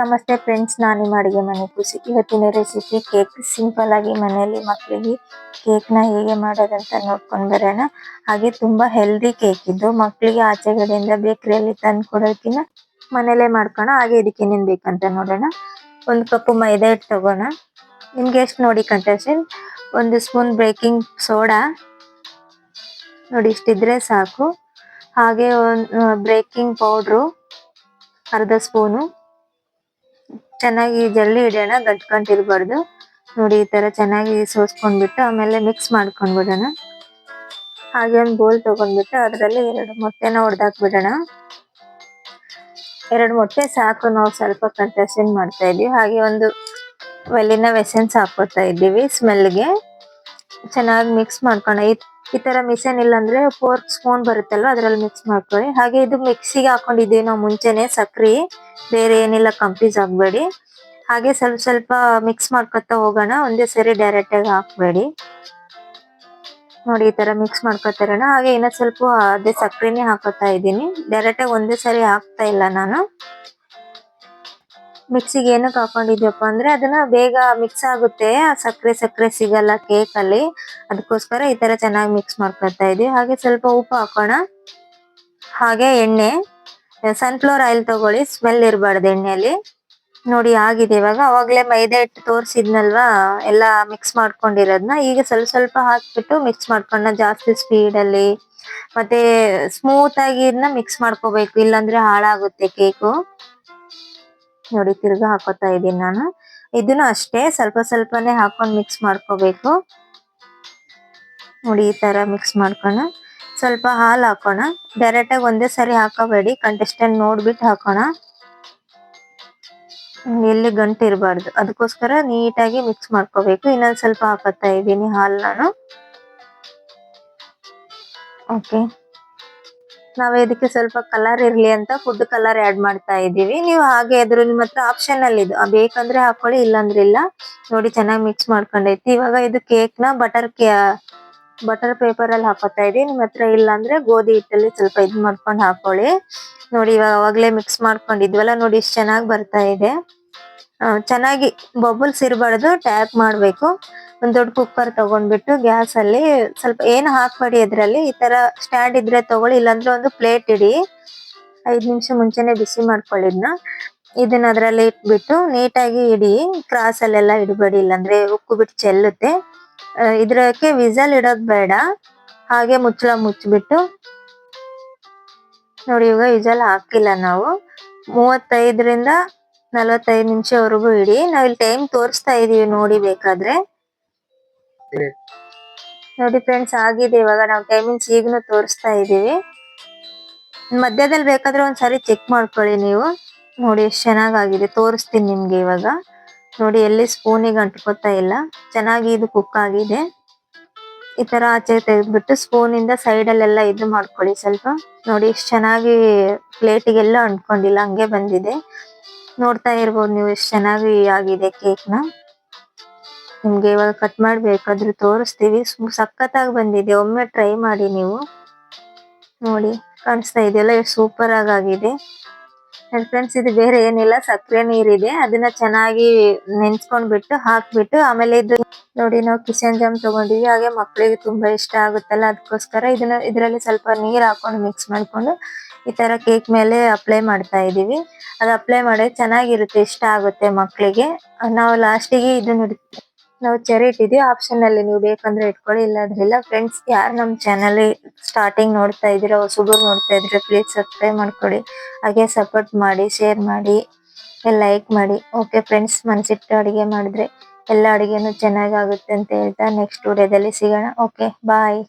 ನಮಸ್ತೆ ಫ್ರೆಂಡ್ಸ್, ನಾನು ನಿಮ್ಮ ಅಡುಗೆ ಮನೆ ಖುಷಿ ಇವತ್ತಿನ ರೆಸಿಪಿ ಕೇಕ್ ಸಿಂಪಲ್ ಆಗಿ ಮನೆಯಲ್ಲಿ ಮಕ್ಕಳಿಗೆ ಕೇಕ್ನ ಹೇಗೆ ಮಾಡೋದಂತ ನೋಡ್ಕೊಂಡು ಬರೋಣ. ಹಾಗೆ ತುಂಬಾ ಹೆಲ್ದಿ ಕೇಕ್ ಇದು. ಮಕ್ಕಳಿಗೆ ಆಚೆಗಡೆಯಿಂದ ಬೇಕರಿಯಲ್ಲಿ ತಂದು ಕೊಡೋದಕ್ಕಿಂತ ಮನೇಲೆ ಮಾಡ್ಕೋಣ ಹಾಗೆ ಇದಕ್ಕೆ ಏನೇನ್ ಬೇಕಂತ ನೋಡೋಣ. ಒಂದು ಕಪ್ ಮೈದಾ ಹಿಟ್ಟು ತಗೋಣ. ನಿಮ್ಗೆ ಎಷ್ಟು ನೋಡಿ ಕಂಟೆಸ್ಟೆಂಟ್ ಒಂದು ಸ್ಪೂನ್ ಬೇಕಿಂಗ್ ಸೋಡಾ ನೋಡಿ, ಇಷ್ಟಿದ್ರೆ ಸಾಕು. ಹಾಗೆ ಒಂದು ಬ್ರೇಕಿಂಗ್ ಪೌಡ್ರು ಅರ್ಧ ಸ್ಪೂನು. ಚೆನ್ನಾಗಿ ಜಲ್ಲಿ ಹಿಡಿಯೋಣ ಗಟ್ಕೊಂಡಿರ್ಬಾರ್ದು ನೋಡಿ, ಈ ತರ ಚೆನ್ನಾಗಿ ಸೋಸ್ಕೊಂಡ್ಬಿಟ್ಟು ಆಮೇಲೆ ಮಿಕ್ಸ್ ಮಾಡ್ಕೊಂಡ್ ಬಿಡೋಣ ಹಾಗೆ ಒಂದು ಬೋಲ್ ತಗೊಂಡ್ಬಿಟ್ಟು ಅದರಲ್ಲಿ ಎರಡು ಮೊಟ್ಟೆನ ಹೊಡೆದಾಕ್ಬಿಡೋಣ ಎರಡು ಮೊಟ್ಟೆ ಸಾಕು, ನಾವು ಸ್ವಲ್ಪ ಕಂಟೆಸ್ಟಿಂಗ್ ಮಾಡ್ತಾ ಇದೀವಿ ಹಾಗೆ ಒಂದು ವೆಲ್ಲಿನ ವೆಸೆನ್ಸ್ ಹಾಕೋತಾ ಇದ್ದೀವಿ ಸ್ಮೆಲ್ಗೆ ಚೆನ್ನಾಗಿ ಮಿಕ್ಸ್ ಮಾಡ್ಕೋಣ ಈ ತರ ಮಿಷನ್ ಇಲ್ಲ ಅಂದ್ರೆ ಫೋರ್ಕ್ ಸ್ಪೂನ್ ಬರುತ್ತಲ್ವಾ? ಅದ್ರಲ್ಲಿ ಮಿಕ್ಸ್ ಮಾಡ್ಕೊಳ್ಳಿ. ಹಾಗೆ ಇದು ಮಿಕ್ಸಿಗೆ ಹಾಕೊಂಡಿದ್ದೀವಿ ನಾವು ಮುಂಚೆನೆ ಸಕ್ರಿ, ಬೇರೆ ಏನಿಲ್ಲ ಕಂಪ್ಲೀಸ್ ಆಗ್ಬೇಡಿ ಹಾಗೆ ಸ್ವಲ್ಪ ಸ್ವಲ್ಪ ಮಿಕ್ಸ್ ಮಾಡ್ಕೊತಾ ಹೋಗೋಣ. ಒಂದೇ ಸರಿ ಡೈರೆಕ್ಟ್ ಆಗಿ ಹಾಕ್ಬೇಡಿ. ನೋಡಿ ಈ ತರ ಮಿಕ್ಸ್ ಮಾಡ್ಕೊತಾರಣ ಹಾಗೆ ಇನ್ನೊಂದ್ ಸ್ವಲ್ಪ ಅದೇ ಸಕ್ರಿನೇ ಹಾಕೋತಾ ಇದ್ದೀನಿ. ಡೈರೆಕ್ಟ್ ಆಗಿ ಒಂದೇ ಸರಿ ಹಾಕ್ತಾ ಇಲ್ಲ ನಾನು. ಮಿಕ್ಸಿಗೆ ಏನಕ್ಕೆ ಹಾಕೊಂಡಿದ್ಯಪ್ಪ ಅಂದ್ರೆ ಅದನ್ನ ಬೇಗ ಮಿಕ್ಸ್ ಆಗುತ್ತೆ. ಸಕ್ಕರೆ ಸಕ್ಕರೆ ಸಿಗಲ್ಲ ಕೇಕ್ ಅಲ್ಲಿ. ಅದಕ್ಕೋಸ್ಕರ ಈ ತರ ಚೆನ್ನಾಗಿ ಮಿಕ್ಸ್ ಮಾಡ್ಕೊಳ್ತಾ ಇದೀವಿ. ಹಾಗೆ ಸ್ವಲ್ಪ ಉಪ್ಪು ಹಾಕೋಣ. ಹಾಗೆ ಎಣ್ಣೆ. ಸನ್ಫ್ಲವರ್ ಆಯಿಲ್ ತಗೊಳ್ಳಿ. ಸ್ಮೆಲ್ ಇರಬಾರ್ದು ಎಣ್ಣೆಯಲ್ಲಿ. ನೋಡಿ ಆಗಿದೆ ಇವಾಗ. ಅವಾಗಲೇ ಮೈದಾ ಹಿಟ್ಟು ತೋರಿಸಿದ್ನಲ್ವಾ? ಎಲ್ಲ ಮಿಕ್ಸ್ ಮಾಡ್ಕೊಂಡಿರೋದನ್ನ ಈಗ ಸ್ವಲ್ಪ ಸ್ವಲ್ಪ ಹಾಕ್ಬಿಟ್ಟು ಮಿಕ್ಸ್ ಮಾಡ್ಕೊಂಡ ಜಾಸ್ತಿ ಸ್ಪೀಡ್ ಅಲ್ಲಿ. ಮತ್ತೆ ಸ್ಮೂತ್ ಆಗಿ ಇದನ್ನ ಮಿಕ್ಸ್ ಮಾಡ್ಕೋಬೇಕು. ಇಲ್ಲಾಂದ್ರೆ ಹಾಳಾಗುತ್ತೆ ಕೇಕು ನೋಡಿ ತಿರ್ಗಾ ಹಾಕೋತಾ ಇದ್ದೀನಿ ನಾನು. ಇದನ್ನು ಅಷ್ಟೇ ಸ್ವಲ್ಪ ಸ್ವಲ್ಪನೇ ಹಾಕೊಂಡು ಮಿಕ್ಸ್ ಮಾಡ್ಕೋಬೇಕು. ನೋಡಿ ಈ ತರ ಮಿಕ್ಸ್ ಮಾಡ್ಕೋಣ. ಸ್ವಲ್ಪ ಹಾಲು ಹಾಕೋಣ. ಡೈರೆಕ್ಟಾಗಿ ಒಂದೇ ಸರಿ ಹಾಕೋಬೇಡಿ. ಕಂಟೆಸ್ಟೆಂಟ್ ನೋಡ್ಬಿಟ್ಟು ಹಾಕೋಣ. ಎಲ್ಲಿ ಗಂಟು ಇರಬಾರ್ದು ಅದಕ್ಕೋಸ್ಕರ ನೀಟಾಗಿ ಮಿಕ್ಸ್ ಮಾಡ್ಕೋಬೇಕು. ಇನ್ನೊಂದು ಸ್ವಲ್ಪ ಹಾಕೋತಾ ಇದ್ದೀನಿ ಹಾಲು ನಾನು ಓಕೆ ನಾವ್ ಇದಕ್ಕೆ ಸ್ವಲ್ಪ ಕಲರ್ ಇರಲಿ ಅಂತ ಫುಡ್ ಕಲರ್ ಆಡ್ ಮಾಡ್ತಾ ಇದೀವಿ ನೀವು ಹಾಗೆ ಅದ್ರ ನಿಮ್ಮ ಹತ್ರ ಆಪ್ಷನ್ ಅಲ್ಲಿ ಇದು ಬೇಕಂದ್ರೆ ಹಾಕೊಳ್ಳಿ, ಇಲ್ಲಾಂದ್ರೆ ಇಲ್ಲ. ನೋಡಿ, ಚೆನ್ನಾಗಿ ಮಿಕ್ಸ್ ಮಾಡ್ಕೊಂಡೈತಿ. ಇವಾಗ ಇದು ಕೇಕ್ನ ಬಟರ್ ಬಟರ್ ಪೇಪರ್ ಅಲ್ಲಿ ಹಾಕೋತಾ ಇದೀವಿ ನಿಮ್ಮ ಹತ್ರ ಇಲ್ಲ ಅಂದ್ರೆ ಗೋಧಿ ಹಿಟ್ಟಲ್ಲಿ ಸ್ವಲ್ಪ ಇದು ಮಾಡ್ಕೊಂಡು ಹಾಕೊಳ್ಳಿ. ನೋಡಿ, ಇವಾಗ ಅವಾಗ್ಲೇ ಮಿಕ್ಸ್ ಮಾಡ್ಕೊಂಡಿದ್ವಲ್ಲ, ನೋಡಿ, ಇಷ್ಟು ಚೆನ್ನಾಗಿ ಬರ್ತಾ ಇದೆ. ಚೆನ್ನಾಗಿ ಬಬಲ್ಸ್ ಇರಬಾರ್ದು ಟ್ಯಾಪ್ ಮಾಡಬೇಕು. ಒಂದು ದೊಡ್ಡ ಕುಕ್ಕರ್ ತಗೊಂಡ್ಬಿಟ್ಟು ಗ್ಯಾಸ್ ಅಲ್ಲಿ ಸ್ವಲ್ಪ ಏನು ಹಾಕ್ಬೇಡಿ ಅದ್ರಲ್ಲಿ, ಈ ತರ ಸ್ಟ್ಯಾಂಡ್ ಇದ್ರೆ ತಗೊಳ್ಳಿ, ಇಲ್ಲಾಂದ್ರೆ ಒಂದು ಪ್ಲೇಟ್ ಇಡಿ. ಐದು ನಿಮಿಷ ಮುಂಚೆನೆ ಬಿಸಿ ಮಾಡ್ಕೊಳ್ಳಿದ್ನ ಇದನ್ನ ಅದ್ರಲ್ಲಿ ಇಟ್ಬಿಟ್ಟು ನೀಟಾಗಿ ಇಡಿ. ಕ್ರಾಸ್ ಅಲ್ಲೆಲ್ಲ ಇಡಬೇಡಿ, ಇಲ್ಲಾಂದ್ರೆ ಉಕ್ಕು ಬಿಟ್ಟು ಚೆಲ್ಲುತ್ತೆ ಇದ್ರಕ್ಕೆ ವಿಸಲ್ ಇಡೋದು ಬೇಡ. ಹಾಗೆ ಮುಚ್ಚಳ ಮುಚ್ಚಿಬಿಟ್ಟು. ನೋಡಿ, ಇವಾಗ ವಿಸಲ್ ಹಾಕಿಲ್ಲ ನಾವು. ಮೂವತ್ತೈದರಿಂದ ನಲವತ್ತೈದು ನಿಮಿಷವರೆಗೂ ಇಡಿ. ನಾವ್ ಇಲ್ಲಿ ಟೈಮ್ ತೋರಿಸ್ತಾ ಇದೀವಿ ನೋಡಿ ಬೇಕಾದ್ರೆ. ನೋಡಿ ಫ್ರೆಂಡ್ಸ್ ಆಗಿದೆ. ಇವಾಗ ನಾವು ಟೈಮಿಂಗ್ಸ್ ಈಗನು ತೋರಿಸ್ತಾ ಇದೀವಿ. ಮಧ್ಯದಲ್ಲಿ ಬೇಕಾದ್ರೆ ಒಂದ್ಸರಿ ಚೆಕ್ ಮಾಡ್ಕೊಳ್ಳಿ ನೀವು. ನೋಡಿ ಎಷ್ಟು ಚೆನ್ನಾಗಾಗಿದೆ. ತೋರಿಸ್ತೀನಿ ನಿಮ್ಗೆ ಇವಾಗ. ನೋಡಿ ಎಲ್ಲಿ ಸ್ಪೂನಿಗೆ ಅಂಟ್ಕೋತಾ ಇಲ್ಲ. ಚೆನ್ನಾಗಿ ಇದು ಕುಕ್ ಆಗಿದೆ. ಈ ತರ ಆಚೆ ತೆಗೆದ್ಬಿಟ್ಟು ಸ್ಪೂನ್ ಇಂದ ಸೈಡ್ ಅಲ್ಲೆಲ್ಲ ಇದು ಮಾಡ್ಕೊಳ್ಳಿ ಸ್ವಲ್ಪ. ನೋಡಿ ಎಷ್ಟು ಚೆನ್ನಾಗಿ ಪ್ಲೇಟಿಗೆಲ್ಲ ಅಂಟ್ಕೊಂಡಿಲ್ಲ. ಹಂಗೆ ಬಂದಿದೆ. ನೋಡ್ತಾ ಇರ್ಬೋದು ನೀವು ಎಷ್ಟು ಚೆನ್ನಾಗಿ ಆಗಿದೆ ಕೇಕ್ನ. ನಿಮ್ಗೆ ಇವಾಗ ಕಟ್ ಮಾಡ್ಬೇಕಾದ್ರೆ ತೋರಿಸ್ತೀವಿ. ಸಖತ್ತಾಗಿ ಬಂದಿದೆ. ಒಮ್ಮೆ ಟ್ರೈ ಮಾಡಿ ನೀವು. ನೋಡಿ, ಕಾಣಿಸ್ತಾ ಇದೆಯಲ್ಲ, ಎಷ್ಟು ಸೂಪರ್ ಆಗಿ ಆಗಿದೆ. ಫ್ರೆಂಡ್ಸ್ ಇದು ಬೇರೆ ಏನಿಲ್ಲ. ಸಕ್ಕರೆ ನೀರಿದೆ. ಅದನ್ನ ಚೆನ್ನಾಗಿ ನೆನ್ಸ್ಕೊಂಡ್ ಬಿಟ್ಟು ಹಾಕ್ಬಿಟ್ಟು ಆಮೇಲೆ ಇದು ನೋಡಿ, ನಾವು ಕಿಶನ್ ಜಾಮ್ ತಗೊಂಡಿವಿ. ಹಾಗೆ ಮಕ್ಕಳಿಗೆ ತುಂಬಾ ಇಷ್ಟ ಆಗುತ್ತಲ್ಲ ಅದಕ್ಕೋಸ್ಕರ ಇದನ್ನ ಇದರಲ್ಲಿ ಸ್ವಲ್ಪ ನೀರ್ ಹಾಕೊಂಡು ಮಿಕ್ಸ್ ಮಾಡ್ಕೊಂಡು ಈ ತರ ಕೇಕ್ ಮೇಲೆ ಅಪ್ಲೈ ಮಾಡ್ತಾ ಇದೀವಿ ಅದು ಅಪ್ಲೈ ಮಾಡಿದ್ರೆ ಚೆನ್ನಾಗಿರುತ್ತೆ, ಇಷ್ಟ ಆಗುತ್ತೆ ಮಕ್ಕಳಿಗೆ ನಾವು ಲಾಸ್ಟಿಗೆ ಇದನ್ನ ನಾವು ಚೆರಿ ಇಟ್ಟಿದೀವಿ ಆಪ್ಷನ್ ಅಲ್ಲಿ ನೀವು ಬೇಕಂದ್ರೆ ಇಟ್ಕೊಳ್ಳಿ. ಇಲ್ಲಾಂದ್ರೆ ಫ್ರೆಂಡ್ಸ್ ಯಾರು ನಮ್ ಚಾನಲ್ ಸ್ಟಾರ್ಟಿಂಗ್ ನೋಡ್ತಾ ಇದಿರೋ ಹೊಸಬರು ನೋಡ್ತಾ ಇದ್ರೆ ಪ್ಲೀಸ್ ಸಬ್ಸ್ಕ್ರೈಬ್ ಮಾಡ್ಕೊಳ್ಳಿ ಹಾಗೆ ಸಪೋರ್ಟ್ ಮಾಡಿ ಶೇರ್ ಮಾಡಿ ಲೈಕ್ ಮಾಡಿ. ಓಕೆ ಫ್ರೆಂಡ್ಸ್ ಮನ್ಸಿಟ್ಟು ಅಡಿಗೆ ಮಾಡಿದ್ರೆ ಎಲ್ಲ ಅಡಿಗೆನು ಚೆನ್ನಾಗಿ ಆಗುತ್ತೆ ಅಂತ ಹೇಳ್ತಾ ನೆಕ್ಸ್ಟ್ ವಿಡಿಯೋದಲ್ಲಿ ಸಿಗೋಣ. Okay bye